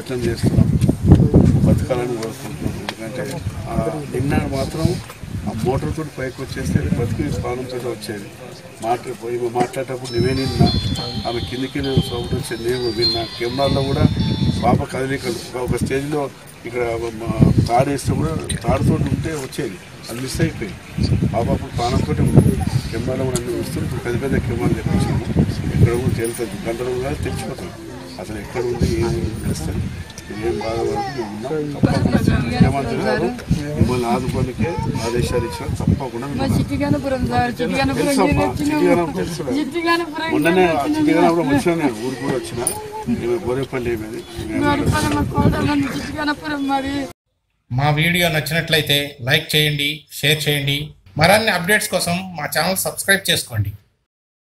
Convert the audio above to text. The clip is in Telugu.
ప్రయత్నం చేస్తున్నాం. బతకాలని కోరుకుంటున్నాం. ఎందుకంటే నిన్న మాత్రం ఆ మోటార్ తోటి పైకి వచ్చేస్తే బతికి స్థానంతో వచ్చేది. మాట్లాడిపోయి మాట్లాడేటప్పుడు నువ్వే నిన్నా ఆమె కిందికి నేను సౌకర్యం వచ్చేది నేను విన్నా కెమెరాల్లో కూడా పాప కదలిక ఒక స్టేజ్లో ఇక్కడ తాడు వేస్తే కూడా తాడుతో ఉంటే వచ్చేది. అది మిస్ అయిపోయి పాప అప్పుడు ప్రాణంతో కెమెరాలో కూడా అన్ని వస్తుంది ఇప్పుడు పెద్ద పెద్ద కెమెరాలు తెప్పించాము. ఇక్కడ కూడా తేలుతుంది. గంటలు కూడా తెచ్చిపోతాం. అసలు ఎక్కడ ఉంది? ఏం బాధపడుతుంది? మిమ్మల్ని ఆదుకోనికే ఆదేశాలు ఇచ్చిన తప్పకుండా చిట్టిగానపురం వచ్చిన నేను ఊరు కూడా వచ్చిన. గోరేపల్లి ఏమేది? మా వీడియో నచ్చినట్లయితే లైక్ చేయండి షేర్ చేయండి. మరిన్ని అప్డేట్స్ కోసం మా ఛానల్ సబ్స్క్రైబ్ చేసుకోండి.